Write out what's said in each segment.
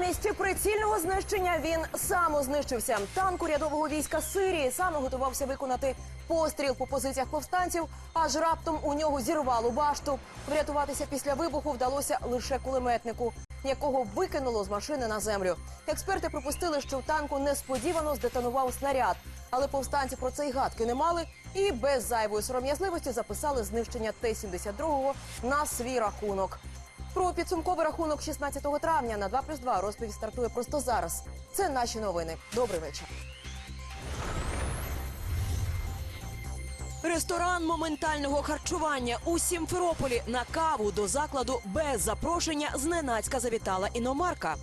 Замість прицільного знищення він сам знищився. Танк урядового війська Сирії саме готувався виконати постріл по позиціях повстанців, аж раптом у нього зірвало башту. Врятуватися після вибуху вдалося лише кулеметнику, якого викинуло з машини на землю. Експерти припустили, що в танку несподівано здетонував снаряд, але повстанці про це й гадки не мали і без зайвої сором'язливості записали знищення Т-72 на свій рахунок. Про підсумковий рахунок 16 травня на 2 плюс 2 розповідь стартує просто зараз. Це наші новини. Добрий вечір. Ресторан моментального харчування у Сімферополі на каву до закладу без запрошення зненацька завітала іномарка.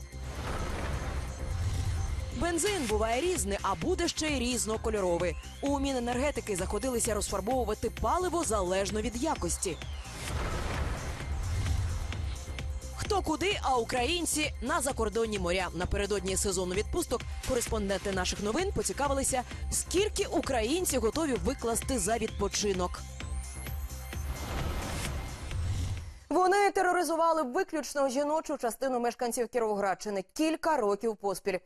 Бензин буває різний, а буде ще й різнокольоровий. У Міненергетики заходилися розфарбовувати паливо залежно від якості. Хто куди, а українці на закордонні моря. Напередодні сезону відпусток кореспонденти наших новин поцікавилися, скільки українці готові викласти за відпочинок. Вони тероризували виключно жіночу частину мешканців Кіровоградщини кілька років поспіль.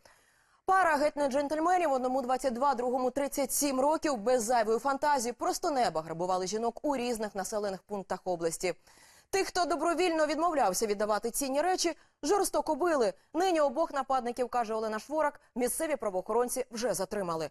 Пара геть не джентльменів, одному 22, другому 37 років, без зайвої фантазії, просто неба грабували жінок у різних населених пунктах області. Тих, хто добровільно відмовлявся віддавати цінні речі, жорстоко били. Нині обох нападників, каже Олена Шворак, місцеві правоохоронці вже затримали.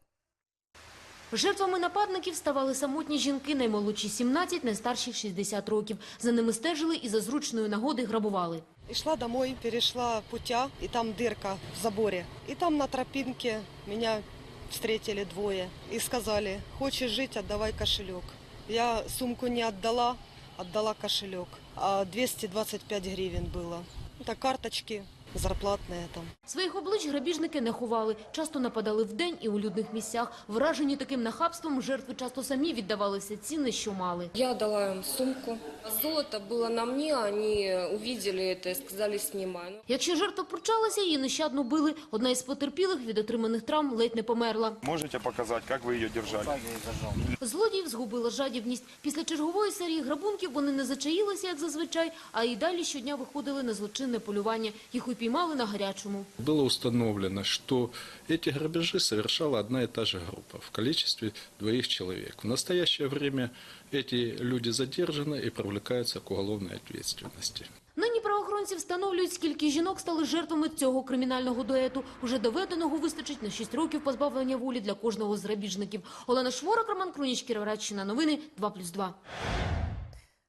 Жертвами нападників ставали самотні жінки, наймолодші 17, найстарші 60 років. За ними стежили і за зручної нагоди грабували. И шла домой, перешла путя, и там дырка в заборе. И там на тропинке меня встретили двое и сказали, хочешь жить, отдавай кошелек. Я сумку не отдала, отдала кошелек. А 225 гривен было. Это карточки зарплатные там. Своїх облич грабіжники не ховали. Часто нападали вдень і у людних місцях. Вражені таким нахабством, жертви часто самі віддавалися ціни, що мали. Я дала им сумку. Золото было на мне, они увидели это и сказали снимай. Ну, Якщо жертва пручалася, її нещадно били. Одна із потерпілих від отриманих травм ледь не померла. Можете показать, как вы ее держали? Злодіїв згубила жадібність. Після чергової серії грабунків вони не зачаїлися, як зазвичай, а й далі щодня виходили на злочинне полювання. Їх упіймали на гарячому. Было установлено, что эти грабежи совершала одна и та же группа в количестве двоих человек. В настоящее время эти люди задержаны и привлекаются к уголовной ответственности. Нині правоохоронці встановлюють, скільки жінок стали жертвами цього кримінального дуету. Уже доведеного вистачить на 6 років позбавлення волі для кожного з грабіжників. Олена Шворак, Роман Круніч, Кіровоградщина. Новини 2+,2.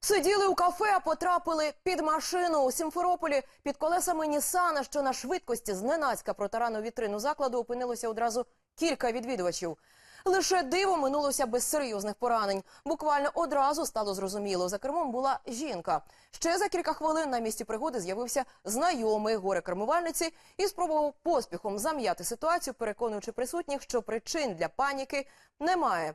Сиділи у кафе, а потрапили під машину у Сімферополі. Під колесами Нісана, що на швидкості зненацька протарану вітрину закладу опинилося одразу кілька відвідувачів. Лише диво минулося без серйозних поранень. Буквально одразу стало зрозуміло. За кермом була жінка. Ще за кілька хвилин на місці пригоди з'явився знайомий горе-кермувальниці і спробував поспіхом зам'яти ситуацію, переконуючи присутніх, що причин для паніки немає.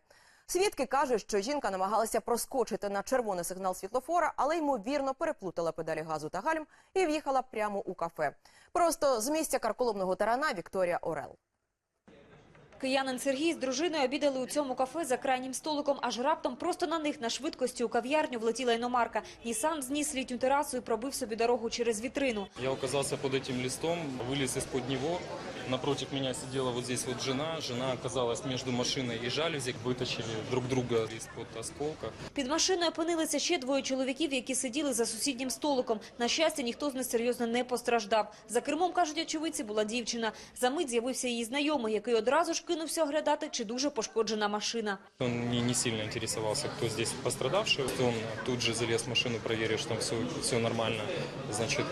Свідки кажуть, що жінка намагалася проскочити на червоний сигнал світлофора, але ймовірно переплутала педалі газу та гальм і в'їхала прямо у кафе. Просто з місця карколомного тарана Вікторія Орел. Киянин Сергій з дружиною обідали у цьому кафе за крайнім столиком, аж раптом просто на них на швидкості у кав'ярню влетіла іномарка. Нісан зніс літню терасу і пробив собі дорогу через вітрину. Я оказался под этим листом, вылез из-под него. Напротив меня сидела вот здесь вот жена. Жена оказалась между машиной и жалюзи. Вытащили друг друга из-под осколка. Під машиною опинилися ще двоє чоловіків, які сиділи за сусіднім столиком. На щастя, ніхто з них серйозно не постраждав. За кермом, кажуть очевидці, була дівчина. За мить з'явився її знайомий, який одразу ж кинувся оглядати, чи дуже пошкоджена машина. Він не, сильно інтересувався, хто здесь пострадавший. Він тут же заліз в машину, перевірив, що там все, все нормально. Значить,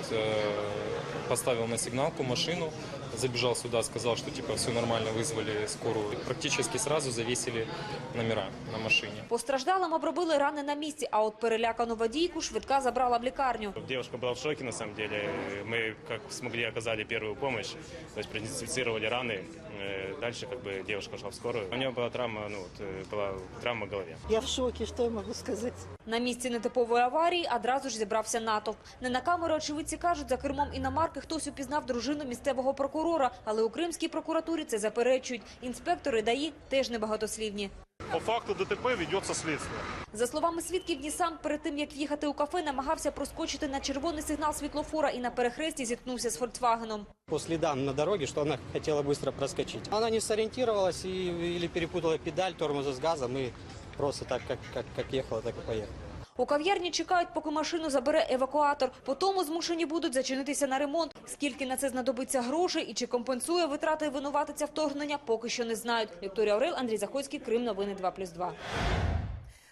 поставив на сигналку машину, забежал сюда, сказал, что типа все нормально, вызвали скорую. Практически сразу завесили номера на машине. Постраждалим обробили рани на місці, а от перелякану водійку швидка забрала в лікарню. Девушка была в шоке, на самом деле. Мы, как смогли, оказали первую помощь, то есть продезинфицировали раны. Э, Дальше, как бы, девушка шла в скорую. У нее была травма, ну, вот, э, была травма в голове. Я в шоке, что я могу сказать? На місці нетипової аварії одразу ж зібрався натовп. Не на камеру очевидці кажуть, за кермом іномарки хтось упізнав дружину місцевого прокурора, але у Кримській прокуратурі це заперечують. Інспектори ДАІ теж небагатослівні. По факту ДТП ведется следствие. За словами свідків, Нісан перед тим, як в'їхати у кафе, намагався проскочити на червоний сигнал світлофора і на перехресті зіткнувся з Фольксвагеном. по следам на дороге, что она хотела быстро проскочить. Она не сориентировалась и, или перепутала педаль тормоза с газом и просто так, как, как, как ехала, так и поехала. У кав'ярні чекають, поки машину забере евакуатор. Потому змушені будуть зачинитися на ремонт. Скільки на це знадобиться грошей і чи компенсує витрати винуватиця вторгнення, поки що не знають. Вікторія Орел, Андрій Заходський, Крим. Новини 2+,2.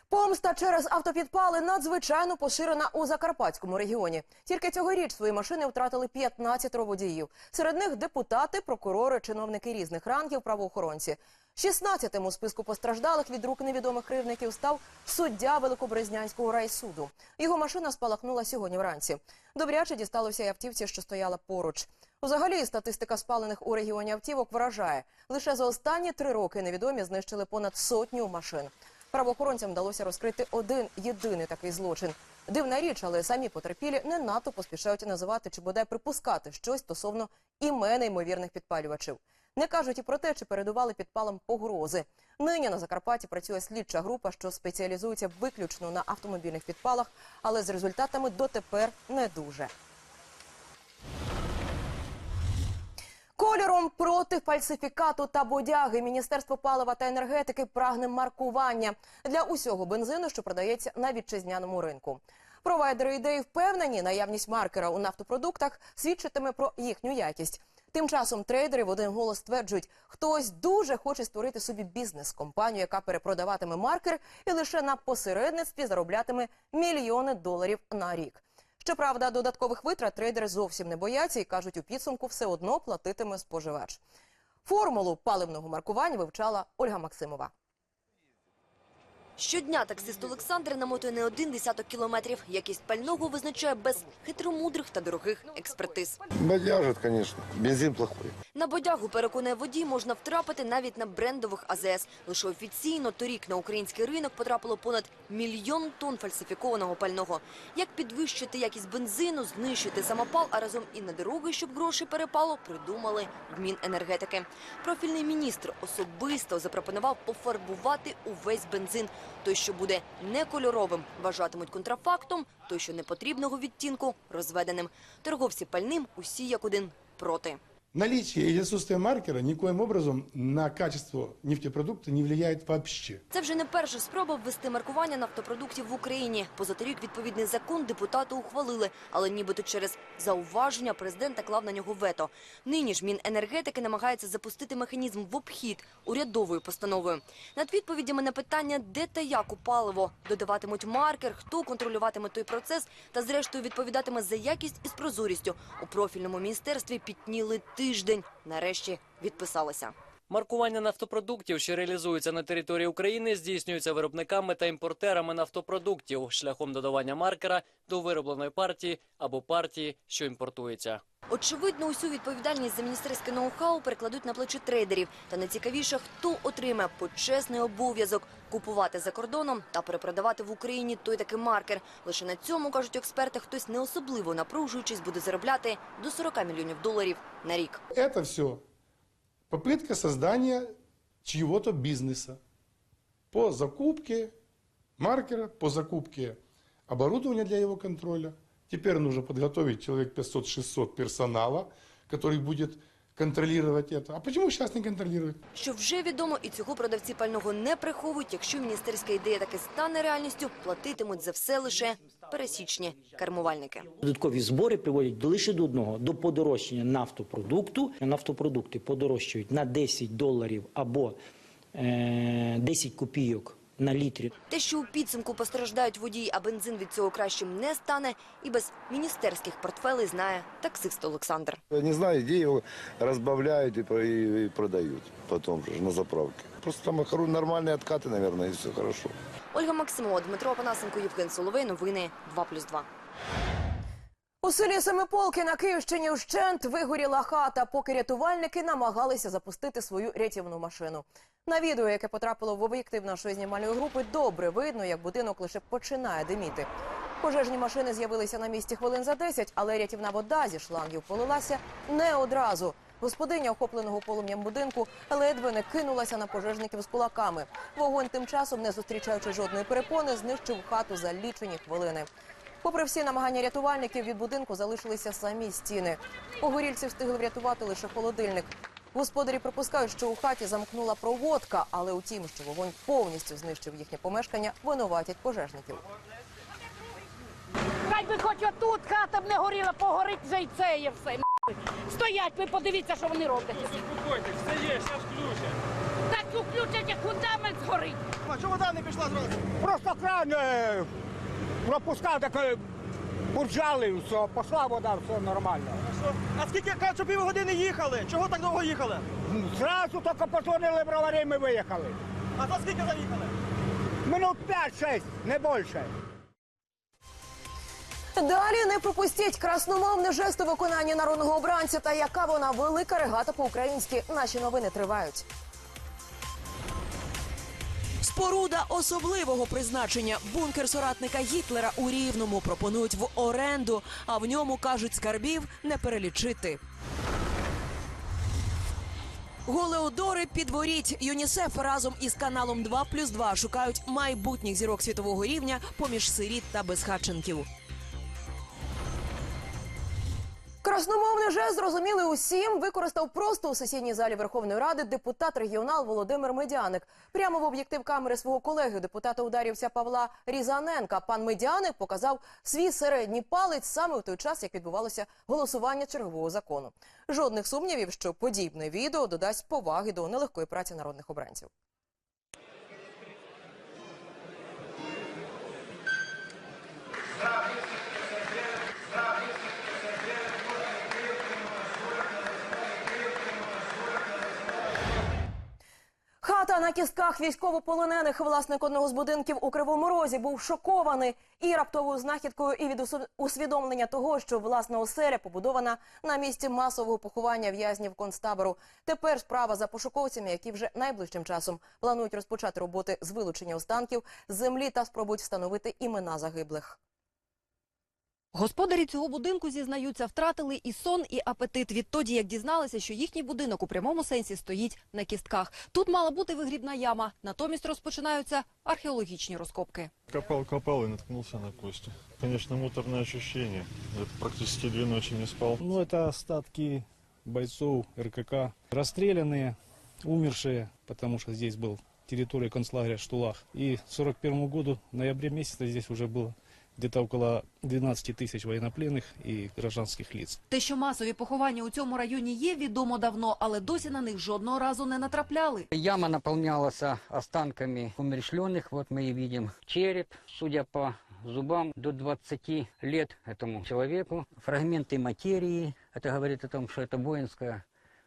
Помста через автопідпали надзвичайно поширена у Закарпатському регіоні. Тільки цьогоріч свої машини втратили 15 водіїв. Серед них депутати, прокурори, чиновники різних рангів, правоохоронці. 16-тим у списку постраждалих від рук невідомих кривдників став суддя Великобрезнянського райсуду. Його машина спалахнула сьогодні вранці. Добряче дісталося й автівці, що стояла поруч. Взагалі, статистика спалених у регіоні автівок вражає. Лише за останні три роки невідомі знищили понад сотню машин. Правоохоронцям вдалося розкрити один єдиний такий злочин. Дивна річ, але самі потерпілі не надто поспішають називати чи бодай припускати щось стосовно імен ймовірних підпалювачів. Не кажуть і про те, чи передували підпалам погрози. Нині на Закарпатті працює слідча група, що спеціалізується виключно на автомобільних підпалах, але з результатами дотепер не дуже. Кольором проти фальсифікату та бодяги Міністерство палива та енергетики прагне маркування для усього бензину, що продається на вітчизняному ринку. Провайдери ідеї впевнені, наявність маркера у нафтопродуктах свідчитиме про їхню якість. Тим часом трейдери в один голос стверджують, хтось дуже хоче створити собі бізнес-компанію, яка перепродаватиме маркер і лише на посередництві зароблятиме мільйони доларів на рік. Щоправда, додаткових витрат трейдери зовсім не бояться і кажуть, у підсумку все одно платитиме споживач. Формулу паливного маркування вивчала Ольга Максимова. Щодня таксист Олександр намотує не один десяток кілометрів. Якість пального визначає без хитромудрих та дорогих експертиз. Бодяжит, конечно. Бензин плохой. На бодягу, переконує водій, можна втрапити навіть на брендових АЗС. Лише офіційно торік на український ринок потрапило понад мільйон тонн фальсифікованого пального. Як підвищити якість бензину, знищити самопал, а разом і на дороги, щоб гроші перепало, придумали в Міненергетики. Профільний міністр особисто запропонував пофарбувати увесь бензин. Той, що буде некольоровим, вважатимуть контрафактом, той, що непотрібного відтінку – розведеним. Торговці пальним усі як один проти. Наличие или отсутствие маркера никоим образом на качество нефтепродукта не влияет вообще. Це вже не перша спроба ввести маркування нафтопродуктів в Україні. Позаторік відповідний закон депутати ухвалили, але нібито через зауваження президента клав на нього вето. Нині ж Міненергетики намагається запустити механізм в обхід урядовою постановою. Над відповідями на питання, де та як у паливо додаватимуть маркер, хто контролюватиме той процес та зрештою відповідатиме за якість із прозорістю. У профільному міністерстві підніли тиждень. Нарешті відписалися. Маркування нафтопродуктів, що реалізуються на території України, здійснюється виробниками та імпортерами нафтопродуктів шляхом додавання маркера до виробленої партії або партії, що імпортується. Очевидно, усю відповідальність за міністерське ноу-хау перекладуть на плечі трейдерів. Та найцікавіше, хто отримає почесний обов'язок купувати за кордоном та перепродавати в Україні той такий маркер. Лише на цьому, кажуть експерти, хтось не особливо напружуючись буде заробляти до 40 мільйонів доларів на рік. Это все попытка создания чьего-то бизнеса по закупке маркера, по закупке оборудования для его контроля. Теперь нужно подготовить человек 500-600 персонала, который будет контролировать это. А почему сейчас не контролирует? Що вже відомо, і цього продавці пального не приховують. Якщо міністерська ідея таки стане реальністю, платитимуть за все лише пересічні кермувальники. Додаткові збори приводять лише до одного до подорожчання нафтопродукту. Нафтопродукти подорожчають на 10 доларів або е, 10 копійок на літрі. Те, що у підсумку постраждають водії, а бензин від цього кращим не стане, і без міністерських портфелей знає таксист Олександр. Не знаю, где его разбавляют и, про- и- и продают потом же на заправке. Просто там хоро- нормальные откаты, наверное, и все хорошо. Ольга Максимова, Дмитро Панасенко, Євген Соловей. Новини 2+,2. У селі Семиполки на Київщині вщент вигоріла хата, поки рятувальники намагалися запустити свою рятівну машину. На відео, яке потрапило в об'єктив нашої знімальної групи, добре видно, як будинок лише починає диміти. Пожежні машини з'явилися на місці хвилин за 10, але рятівна вода зі шлангів полилася не одразу. Господиня охопленого полум'ям будинку ледве не кинулася на пожежників з кулаками. Вогонь тим часом, не зустрічаючи жодної перепони, знищив хату за лічені хвилини. Попри всі намагання рятувальників, від будинку залишилися самі стіни. Погорільці встигли врятувати лише холодильник. Господарі припускають, що у хаті замкнула проводка, але у тім, що вогонь повністю знищив їхнє помешкання, винуватять пожежників. Хай би хоч отут хата б не горіла, погорить вже й це є все. Стоять, ви подивіться, що вони роблять. Успокойтесь, все є, зараз включать. Так і включать, як фундамент згорить. А чому вода не пішла зразу? Просто кран е, пропускав, так е, бурджали, і все, пішла вода, все нормально. А скільки кажуть, що півгодини їхали? Чого так довго їхали? Зразу тільки позвонили броварі, ми виїхали. А за скільки заїхали? Минут 5-6, не більше. Далі не пропустіть красномовне жесто виконання народного обранця та яка вона велика регата по-українськи. Наші новини тривають. Споруда особливого призначення. Бункер соратника Гітлера у Рівному пропонують в оренду, а в ньому кажуть скарбів не перелічити. Голеодори підворіть. ЮНІСЕФ разом із каналом 2 плюс 2 шукають майбутніх зірок світового рівня поміж сиріт та безхатченків. Красномовний жест зрозуміли усім. Використав просто у сесійній залі Верховної Ради депутат регіонал Володимир Медяник. Прямо в об'єктив камери свого колеги депутата ударівця Павла Різаненка. Пан Медяник показав свій середній палець саме в той час, як відбувалося голосування чергового закону. Жодних сумнівів, що подібне відео додасть поваги до нелегкої праці народних обранців. Хата на кістках військовополонених. Власник одного з будинків у Кривому Розі був шокований і раптовою знахідкою, і від усвідомлення того, що власна оселя побудована на місці масового поховання в'язнів концтабору. Тепер справа за пошуковцями, які вже найближчим часом планують розпочати роботи з вилучення останків з землі та спробують встановити імена загиблих. Господарі цього будинку зізнаються, втратили і сон, і апетит відтоді, як дізналися, що їхній будинок у прямому сенсі стоїть на кістках. Тут мала бути вигрібна яма, натомість розпочинаються археологічні розкопки. Копал, копал и наткнулся на кости. Конечно, муторное ощущение. Я практически две ночи не спал. Ну, это остатки бойцов РКК, расстрелянные, умершие, потому что здесь был территория концлагеря Штулах. И в 41 году, в ноябре месяце, здесь уже было где-то около 12 тысяч военнопленных и гражданских лиц. Те, що масові поховання у цьому районі є, відомо давно, але досі на них жодного разу не натрапляли. Яма наполнялась останками умерщвленных. Вот мы и видим череп, судя по зубам, до 20 лет этому человеку. Фрагменты материи. Это говорит о том, что это воинская,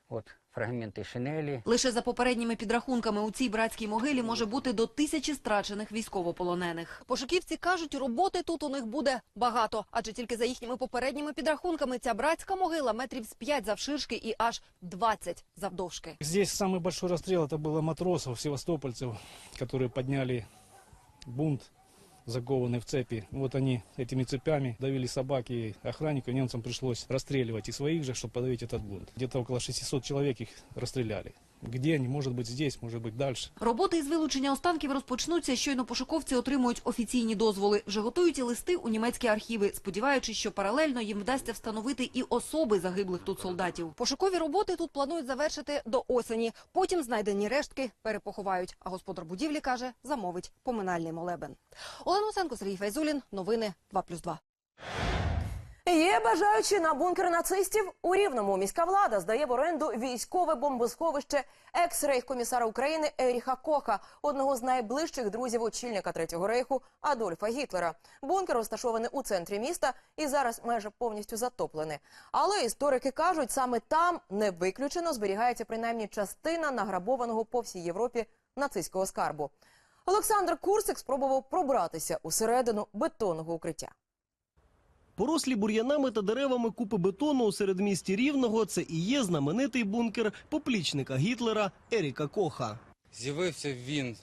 вот, фрагменты шинели. Лише за попередніми підрахунками у цій братській могилі може бути до тисячі страчених військовополонених. Пошуківці кажуть, роботи тут у них буде багато, адже тільки за їхніми попередніми підрахунками ця братська могила метрів з 5 завширшки і аж 20 завдовжки. Здесь самый большой расстрел, это было матросов, севастопольцев, которые подняли бунт, закованный в цепи. Вот они этими цепями давили собаки охранников, немцам пришлось расстреливать и своих же, чтобы подавить этот бунт. Где-то около 600 человек их расстреляли. Где они? Может быть здесь, может быть дальше. Роботи із вилучення останків розпочнуться, щойно пошуковці отримують офіційні дозволи. Вже готують і листи у німецькі архіви, сподіваючись, що паралельно їм вдасться встановити і особи загиблих тут солдатів. Пошукові роботи тут планують завершити до осені. Потім знайдені рештки перепоховають. А господар будівлі каже, замовить поминальний молебен. Олена Осенко, Сергій Файзулін. Новини 2+,2. Є бажаючі на бункер нацистів у Рівному. Міська влада здає в оренду військове бомбосховище екс-рейхкомісара України Еріха Коха, одного з найближчих друзів очільника Третього рейху Адольфа Гітлера. Бункер розташований у центрі міста і зараз майже повністю затоплений. Але історики кажуть, саме там не виключено зберігається принаймні частина награбованого по всій Європі нацистського скарбу. Олександр Курсик спробував пробратися усередину бетонного укриття. Порослі бур'янами та деревами купи бетону у середмісті Рівного це і є знаменитий бункер поплічника Гітлера Еріка Коха. З'явився він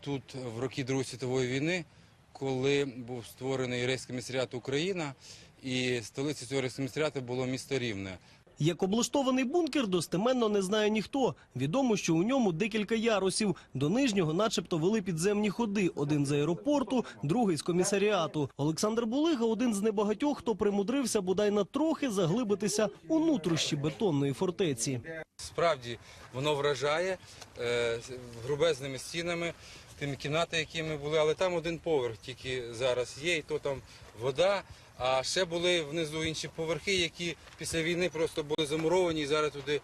тут в роки Другої світової війни, коли був створений Рейський комісаріат Україна, і столицею цього рейського комісаріату було місто Рівне. Як облаштований бункер, достеменно не знає ніхто. Відомо, що у ньому декілька ярусів. До нижнього начебто вели підземні ходи. Один з аеропорту, другий з комісаріату. Олександр Булига – один з небагатьох, хто примудрився бодай на трохи заглибитися у нутрощі бетонної фортеці. Справді воно вражає е, грубезними стінами, тими кімнати, які ми були, але там один поверх тільки зараз є, і то там вода. А ще були внизу інші поверхи, які після війни просто були замуровані, і зараз туди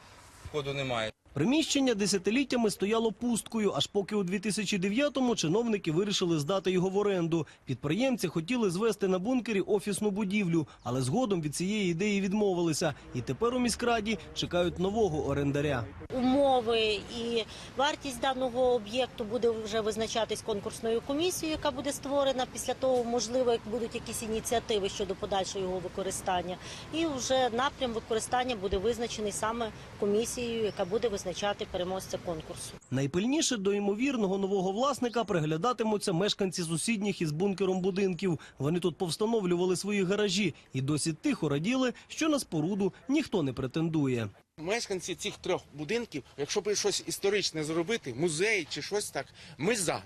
входу немає. Приміщення десятиліттями стояло пусткою, аж поки у 2009-му чиновники вирішили здати його в оренду. Підприємці хотіли звести на бункері офісну будівлю, але згодом від цієї ідеї відмовилися. І тепер у міськраді чекають нового орендаря. умови і вартість даного об'єкту буде вже визначатись конкурсною комісією, яка буде створена. Після того, можливо, як будуть якісь ініціативи щодо подальшого його використання. І вже напрям використання буде визначений саме комісією, яка буде визначати переможця конкурсу. Найпильніше до ймовірного нового власника приглядатимуться мешканці сусідніх із бункером будинків. Вони тут повстановлювали свої гаражі і досі тихо раділи, що на споруду ніхто не претендує. Мешканці цих трьох будинків, якщо б щось історичне зробити, музей чи щось так, ми за.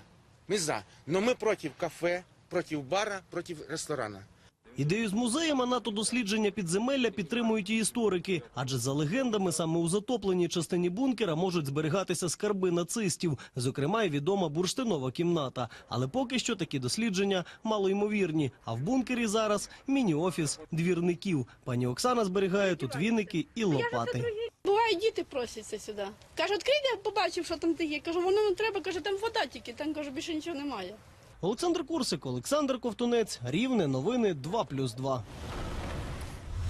Ми за. Но ми проти кафе, проти бара, проти ресторана. Ідею з музеєм, а НАТО дослідження підземелля підтримують і історики. Адже за легендами саме у затопленій частині бункера можуть зберігатися скарби нацистів, зокрема й відома бурштинова кімната. Але поки що такі дослідження малоймовірні. А в бункері зараз міні-офіс двірників. Пані Оксана зберігає тут віники і лопати. Буває, діти просяться сюди. Кажуть, відкрийте, побачив, що там таке. Кажу, воно не треба, каже, там вода тільки, там кажу, більше нічого немає. Олександр Курсик, Олександр Ковтунець, Рівне, новини 2+,2.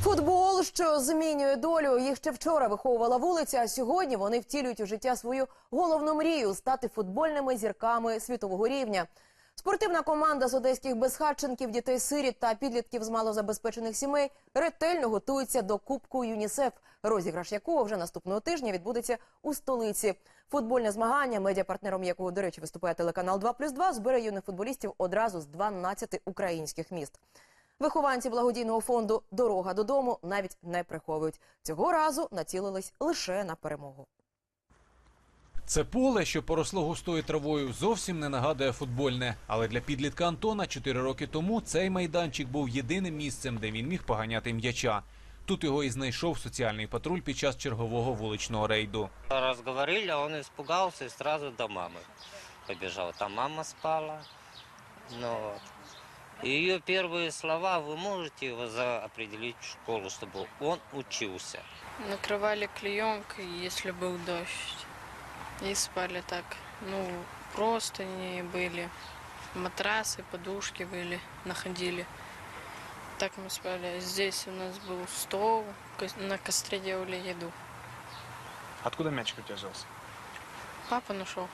Футбол, що змінює долю, їх ще вчора виховувала вулиця. А сьогодні вони втілюють у життя свою головну мрію стати футбольними зірками світового рівня. Спортивна команда з одеських безхатченків, дітей сиріт та підлітків з малозабезпечених сімей ретельно готується до Кубку ЮНІСЕФ, розіграш якого вже наступного тижня відбудеться у столиці. Футбольне змагання, медіапартнером якого, до речі, виступає телеканал 2+,2, збере юних футболістів одразу з 12 українських міст. Вихованці благодійного фонду Дорога додому навіть не приховують. Цього разу націлились лише на перемогу. Це поле, що поросло густою травою, зовсім не нагадує футбольне. Але для підлітка Антона 4 роки тому цей майданчик був єдиним місцем, де він міг поганяти м'яча. Тут його і знайшов соціальний патруль під час чергового вуличного рейду. Разговорили, он испугался и сразу до мамы побежал. Там мама спала. Ну, вот. И ее первые слова, вы можете его за- определить в школу, чтобы он учился. Накрывали клеенкой, если был дождь. И спали так. Ну, простыни были, матрасы, подушки были, находили. Так мы спали. Здесь у нас был стол, ко- на костре делали еду. Откуда мячик у тебя взялся? Папа нашел.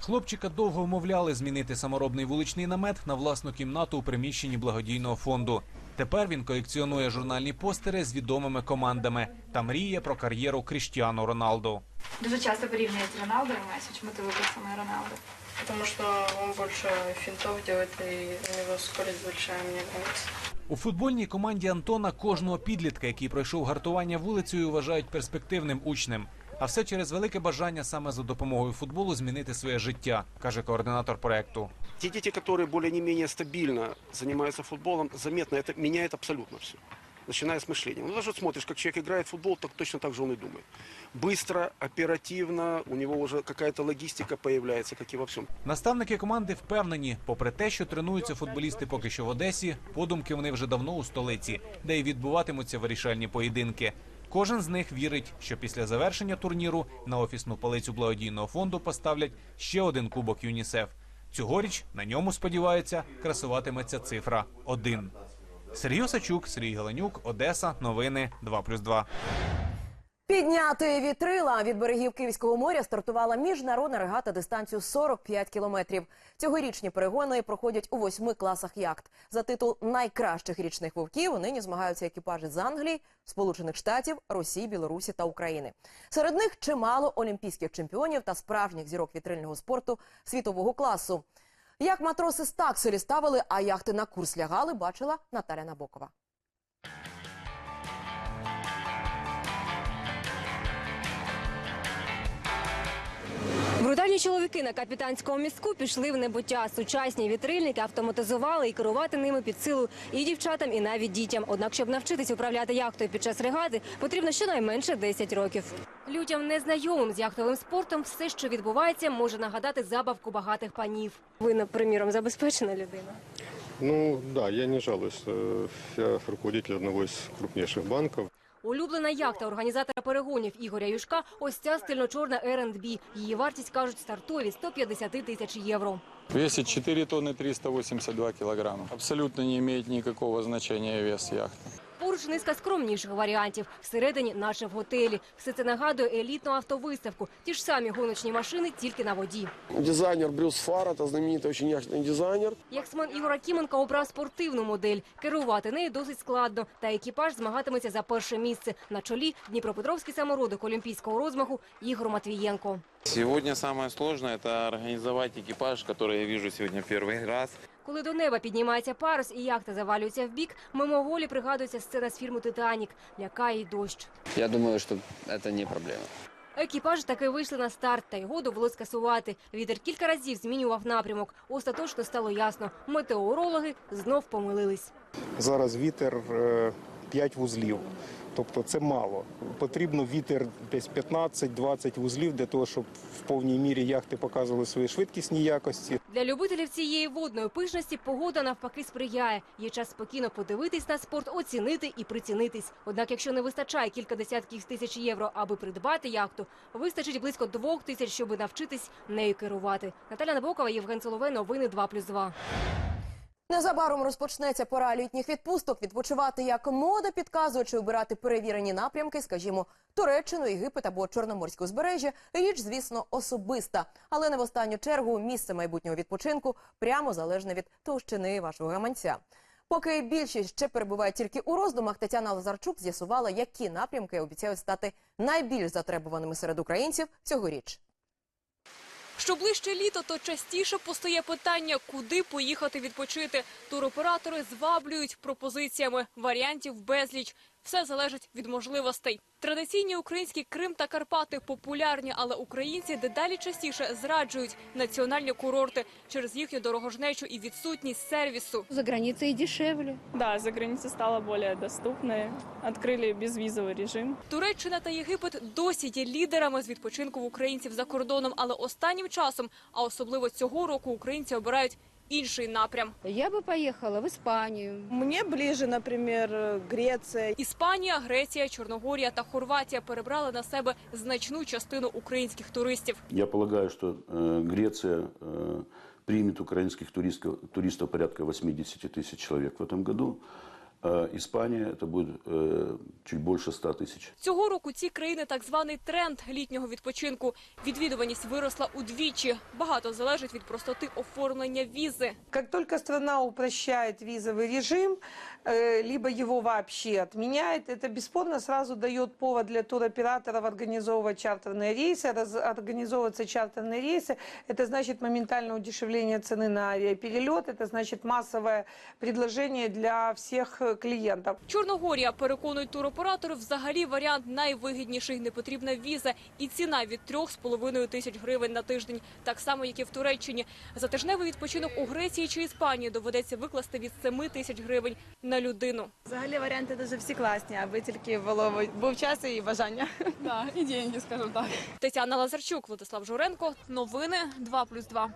Хлопчика довго вмовляли змінити саморобний вуличний намет на власну кімнату у приміщенні благодійного фонду. Тепер він колекціонує журнальні постери з відомими командами та мріє про кар'єру Кріштіану Роналду. Дуже часто порівнюють Роналду і Месі. Чому ти вибрав саме Роналду? Потому что он больше финтов делает, и у него скорость большая, мне нравится. У футбольній команді Антона кожного підлітка, який пройшов гартування вулицею, вважають перспективним учнем. А все через велике бажання саме за допомогою футболу змінити своє життя, каже координатор проекту. Те дети, которые более не менее стабильно занимаются футболом, заметно это меняет абсолютно все. Начиная с мышления. Ну, даже вот смотришь, как человек играет в футбол, так точно так же он и думает. Быстро, оперативно, у него уже какая-то логистика появляется, как и во всем. Наставники команди впевнені, попри те, що тренуються футболісти поки що в Одесі, подумки вони вже давно у столиці, де й відбуватимуться вирішальні поєдинки. Кожен з них вірить, що після завершення турніру на офісну полицю благодійного фонду поставлять ще один кубок ЮНІСЕФ. Цьогоріч на ньому сподіваються красуватиметься цифра 1. Сергій Осачук, Сергій Галенюк, Одеса. Новини 2+,2. Підняти вітрила від берегів Київського моря стартувала міжнародна регата дистанцію 45 кілометрів. Цьогорічні перегони проходять у восьми класах яхт. За титул найкращих річних вовків нині змагаються екіпажі з Англії, Сполучених Штатів, Росії, Білорусі та України. Серед них чимало олімпійських чемпіонів та справжніх зірок вітрильного спорту світового класу. Як матроси з такселі ставили, а яхти на курс лягали, бачила Наталя Набокова. Брутальні чоловіки на капітанському містку пішли в небуття. Сучасні вітрильники автоматизували і керувати ними під силу і дівчатам, і навіть дітям. Однак, щоб навчитись управляти яхтою під час регати, потрібно щонайменше 10 років. Людям незнайомим з яхтовим спортом все, що відбувається, може нагадати забавку багатих панів. Ви, наприклад, забезпечена людина. Ну да, я не жалуюсь. Э, Я руководитель одного из крупнейших банков. Улюблена яхта організатора перегонів Ігоря Юшка – ось ця стильно-чорна R&B. Її вартість, кажуть, стартові – 150 тисяч євро. Весит 4 тонны 382 килограмма. Абсолютно не имеет никакого значения вес яхты. Поруч низка скромніших варіантів. Всередині наче в готелі. Все це нагадує елітну автовиставку. Ті ж самі гоночні машини, тільки на воді. Дизайнер Брюс Фар, это знаменитый очень яхтный дизайнер. Яхтсмен Ігор Акіменко обрав спортивну модель. Керувати нею досить складно. Та екіпаж змагатиметься за перше місце. На чолі Дніпропетровський самородок олімпійського розмаху Ігор Матвієнко. Сегодня самое сложное – это организовать экипаж, который я вижу сегодня первый раз. Коли до неба піднімається парус і яхта завалюється в бік, мимоволі пригадується сцена з фільму «Титанік». Лякає й дощ. Я думаю, что это не проблема. Екіпаж таки вийшли на старт, та його довелось скасувати. Вітер кілька разів змінював напрямок. Остаточно стало ясно. Метеорологи знов помилились. Зараз вітер 5 вузлів. Тобто це мало. Потрібно вітер десь 15-20 вузлів для того, щоб в повній мірі яхти показували свої швидкісні якості. Для любителів цієї водної пишності погода навпаки сприяє. Є час спокійно подивитись на спорт, оцінити і прицінитись. Однак, якщо не вистачає кілька десятків тисяч євро, аби придбати яхту, вистачить близько двох тисяч, щоб навчитись нею керувати. Наталя Набокова, Євген Соловей, новини 2+,2. Незабаром розпочнеться пора літніх відпусток. Відпочивати як мода підказує, чи обирати перевірені напрямки, скажімо, Туреччину, Єгипет або Чорноморське узбережжя. Річ, звісно, особиста, але не в останню чергу місце майбутнього відпочинку прямо залежне від товщини вашого гаманця. Поки більшість ще перебуває тільки у роздумах, Тетяна Лазарчук з'ясувала, які напрямки обіцяють стати найбільш затребуваними серед українців цьогоріч. Що ближче літо, то частіше постає питання, куди поїхати відпочити. Туроператори зваблюють пропозиціями, варіантів безліч. Все залежить від можливостей. Традиційні українські Крим та Карпати популярні, але українці дедалі частіше зраджують національні курорти через їхню дорогожнечу і відсутність сервісу. За границей дешевле. Да, за границей стало более доступной. Открыли безвизовый режим. Туреччина та Єгипет досі є лідерами з відпочинку в українців за кордоном, але останнім часом, а особливо цього року, українці обирають інший напрям. Я бы поехала в Испанию. Мне ближе, например, Греція. Іспанія, Греція, Чорногорія та Хорватія перебрали на себе значну частину українських туристів. Я полагаю, что э, Греция э, примет украинских туристов, туристов порядка 80 тысяч человек в этом году. А Испания это будет э, чуть больше 100 тысяч. Цього року ці країни так званий тренд літнього відпочинку. Відвідуваність виросла удвічі. Багато залежить від простоти оформлення візи. Как только страна упрощает визовый режим, э, либо его вообще отменяет, это бесспорно сразу дает повод для туроператоров организовывать чартерные рейсы. Раз- организовываться чартерные рейсы, это значит моментальное удешевление цены на авиаперелет, это значит массовое предложение для всех э, клиентов. Чорногорія, переконують туроператори, взагалі варіант найвигідніший. Не потрібна віза і ціна від 3,5 тисяч гривень на тиждень. Так само, як і в Туреччині. За тижневий відпочинок у Греції чи Іспанії доведеться викласти від 7 тисяч гривень на людину. Взагалі варіанти дуже всі класні, аби тільки було був час і бажання. Да, і деньги, скажімо так. Тетяна Лазарчук, Владислав Журенко. Новини 2+,2.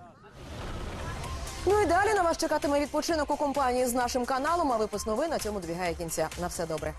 Ну і далі на вас чекатиме відпочинок у компанії з нашим каналом. А випуск новин на цьому добігає кінця. На все добре.